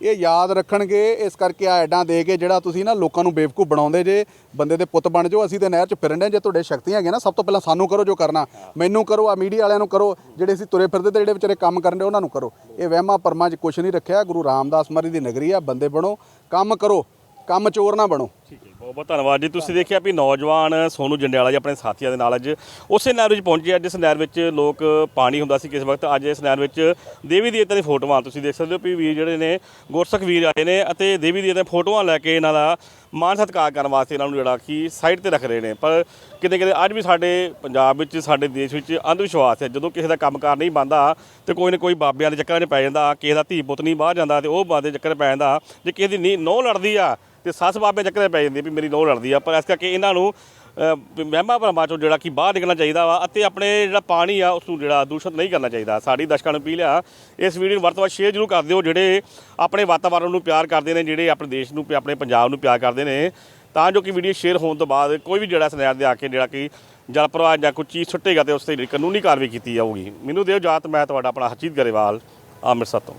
ਇਹ ਯਾਦ ਰੱਖਣਗੇ, ਇਸ ਕਰਕੇ ਆ ਐਡਾਂ ਦੇ ਕੇ ਜਿਹੜਾ ਤੁਸੀਂ ਨਾ ਲੋਕਾਂ ਨੂੰ ਬੇਵਕੂਫ ਬਣਾਉਂਦੇ ਜੇ, ਬੰਦੇ ਦੇ ਪੁੱਤ ਬਣ ਜਾਓ, ਅਸੀਂ ਤੇ ਨਹਿਰ 'ਚ ਫਿਰਨ ਦੇ ਜੇ ਤੁਹਾਡੇ ਸ਼ਕਤੀਆਂ ਹੈਗੀਆਂ ਨਾ, ਸਭ ਤੋਂ ਪਹਿਲਾਂ ਸਾਨੂੰ ਕਰੋ ਜੋ ਕਰਨਾ। ਮੈਨੂੰ ਕਰੋ, ਆ ਮੀਡੀਆ ਵਾਲਿਆਂ ਨੂੰ ਕਰੋ, ਜਿਹੜੇ ਅਸੀਂ ਤੁਰੇ ਫਿਰਦੇ ਤੇ ਜਿਹੜੇ ਵਿਚਾਰੇ ਕੰਮ ਕਰਨ ਦੇ ਉਹਨਾਂ ਨੂੰ ਕਰੋ। ਇਹ ਵਹਿਮਾਂ ਪਰਮਾਂ 'ਚ ਕੁਝ ਨਹੀਂ ਰੱਖਿਆ, ਗੁਰੂ ਰਾਮਦਾਸ ਮਹਾਰਾਜ ਦੀ ਨਗਰੀ ਆ, ਬੰਦੇ ਬਣੋ, ਕੰਮ ਕਰੋ, ਕੰਮ ਚੋਰ ਨਾ ਬਣੋ। ਠੀਕ ਹੈ ਬਹੁਤ ਬਹੁਤ ਧੰਨਵਾਦ ਜੀ। ਤੁਸੀਂ ਦੇਖਿਆ ਵੀ ਨੌਜਵਾਨ ਸੋਨੂ ਜੰਡਿਆਲਾ ਜੀ ਆਪਣੇ ਸਾਥੀਆਂ ਦੇ ਨਾਲ ਅੱਜ ਉਸੇ ਨਹਿਰ ਵਿੱਚ ਪਹੁੰਚੇ ਆ। ਜਿਸ ਨਹਿਰ ਵਿੱਚ ਲੋਕ ਪਾਣੀ ਹੁੰਦਾ ਸੀ ਕਿਸ ਵਕਤ, ਅੱਜ ਇਸ ਨਹਿਰ ਵਿੱਚ ਦੇਵੀ ਦੇਵਤਾ ਦੀ ਫੋਟੋਆਂ ਤੁਸੀਂ ਦੇਖ ਸਕਦੇ ਹੋ ਵੀ ਵੀਰ ਜਿਹੜੇ ਨੇ ਗੁਰਸਖ ਵੀਰ ਆਏ ਨੇ ਅਤੇ ਦੇਵੀ ਦੇਵਤਾ ਦੀਆਂ ਫੋਟੋਆਂ ਲੈ ਕੇ ਇਹਨਾਂ ਦਾ ਮਾਨ ਸਤਿਕਾਰ ਕਰਨ ਵਾਸਤੇ ਇਹਨਾਂ ਨੂੰ ਜਿਹੜਾ ਕਿ ਸਾਈਡ ਤੇ ਰੱਖ ਰਹੇ ਨੇ। ਪਰ ਕਿਤੇ ਕਿਤੇ ਅੱਜ ਵੀ ਸਾਡੇ ਪੰਜਾਬ ਵਿੱਚ, ਸਾਡੇ ਦੇਸ਼ ਵਿੱਚ ਅੰਧ ਵਿਸ਼ਵਾਸ ਹੈ। ਜਦੋਂ ਕਿਸੇ ਦਾ ਕੰਮਕਾਰ ਨਹੀਂ ਬੰਦਾ ਤੇ ਕੋਈ ਨਾ ਕੋਈ ਬਾਬਿਆਂ ਦੇ ਚੱਕਰਾਂ 'ਚ ਪੈ ਜਾਂਦਾ, ਕਿਸੇ ਦਾ ਧੀ ਪੁੱਤ ਨਹੀਂ ਬਾਹਰ ਜਾਂਦਾ ਤੇ ਉਹ ਬਾਬੇ ਚੱਕਰ ਪੈ ਜਾਂਦਾ। ਜੇ ਕਿਸੇ ਦੀ ਨੀ ਨਹੁੰ ਲੜਦੀ ਆ ਤੇ ਸੱਸ ਬਾਬੇ ਚੱਕਰੇ ਪੈ ਜਾਂਦੀ ਵੀ ਮੇਰੀ ਨਹੁੰ ਲੜਦੀ ਆ। ਪਰ ਇਸ ਕਰਕੇ ਇਹਨਾਂ ਨੂੰ ਅ, ਮਹਿਮਾ ਭਰਮਾਂ ਚੋਂ ਜਿਹੜਾ ਕਿ ਬਾਹਰ ਨਿਕਲਣਾ ਚਾਹੀਦਾ ਵਾ ਅਤੇ ਆਪਣੇ ਜਿਹੜਾ ਪਾਣੀ ਆ ਉਸ ਨੂੰ ਜਿਹੜਾ ਦੂਸ਼ਿਤ ਨਹੀਂ ਕਰਨਾ ਚਾਹੀਦਾ। ਸਾਡੀ ਦਰਸ਼ਕਾਂ ਨੂੰ ਅਪੀਲ ਆ ਇਸ ਵੀਡੀਓ ਨੂੰ ਵੱਧ ਤੋਂ ਵੱਧ ਸ਼ੇਅਰ ਜ਼ਰੂਰ ਕਰ ਦਿਓ ਜਿਹੜੇ ਆਪਣੇ ਵਾਤਾਵਰਣ ਨੂੰ ਪਿਆਰ ਕਰਦੇ ਨੇ ਜਿਹੜੇ ਆਪਣੇ ਦੇਸ਼ ਨੂੰ ਆਪਣੇ ਪੰਜਾਬ ਨੂੰ ਪਿਆਰ ਕਰਦੇ ਨੇ। ਤਾਂ ਜੋ ਕਿ ਵੀਡੀਓ ਸ਼ੇਅਰ ਹੋਣ ਤੋਂ ਬਾਅਦ ਕੋਈ ਵੀ ਜਿਹੜਾ ਸਨੈਰ ਦੇ ਆ ਕੇ ਜਿਹੜਾ ਕਿ ਜਲ ਪ੍ਰਵਾਹ ਜਾਂ ਕੋਈ ਚੀਜ਼ ਸੁੱਟੇਗਾ ਤੇ ਉਸ ਤੇ ਕਾਨੂੰਨੀ ਕਾਰਵਾਈ ਕੀਤੀ ਜਾਊਗੀ। ਮੈਨੂੰ ਦਿਓ ਜਾਤ ਮੈਂ ਤੁਹਾਡਾ ਆਪਣਾ ਹਰਜੀਤ ਗਰੇਵਾਲ ਅੰਮ੍ਰਿਤਸਰ ਤੋਂ।